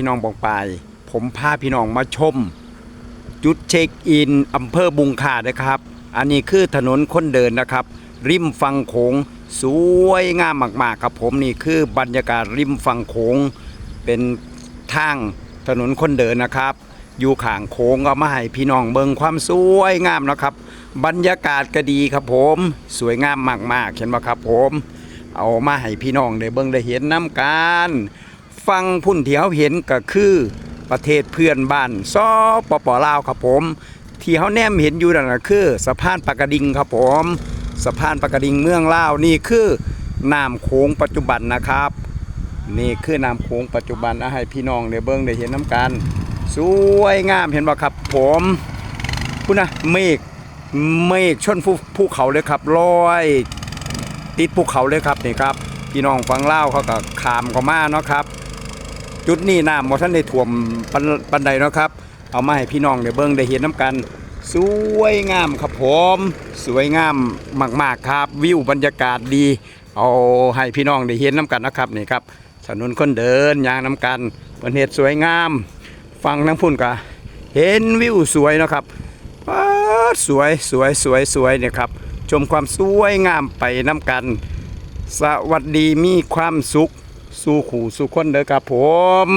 พี่น้องบองปายผมพาพี่น้องมาชม จุดเช็คอินอำเภอบุงขานะครับ อันนี้คือถนนคนเดินนะครับ ริมฝั่งโขงสวยงามมากๆครับผมนี่คือบรรยากาศริมฝั่งโขงเป็นทางถนนคนเดินนะครับ อยู่ข้างโขงก็มาให้พี่น้องเบิ่งความสวยงามนะครับ บรรยากาศก็ดีครับผม สวยงามมากๆเห็นไหมครับผม เอามาให้พี่น้องได้เบิ่งได้เห็นน้ำกัน ฟังพุ่นที่เขาเห็นก็คือประเทศเพื่อนบ้านซอปปลาวครับผม ที่เขาแนมเห็นอยู่นั่นก็คือสะพานปากกระดิงครับผมสะพานปากกระดิงเมืองลาวนี่คือน้ำโขงปัจจุบันนะครับ นี่คือน้ำโขงปัจจุบันอาให้พี่น้องได้เบิ่งได้เห็นน้ำกันสวยงามเห็นบ่ครับผมคุณนะเมฆเมฆชนภูภูเขาเลยครับลอยติดภูเขาเลยครับนี่ครับพี่น้องฟังเล่าเขาก็ขามก็มาเนาะครับ จุดนี้น้ำบ่ท่านได้ท่วมปันปันใดเนาะครับ เอามาให้พี่น้องได้เบิ่งได้เห็นน้ำกัน สวยงามครับผม สวยงามมากๆครับวิวบรรยากาศดี เอาให้พี่น้องได้เห็นน้ำกันนะครับนี่ครับถนนคนเดินยางน้ำกันเป็นเหตุสวยงาม ฟังทั้งพุ่นก็เห็นวิวสวยนะครับสวยสวยสวยสวยเนี่ยครับ ชมความสวยงามไปน้ำกัน สวัสดีมีความสุข สู่ขู่สู่คนเด้อครับผม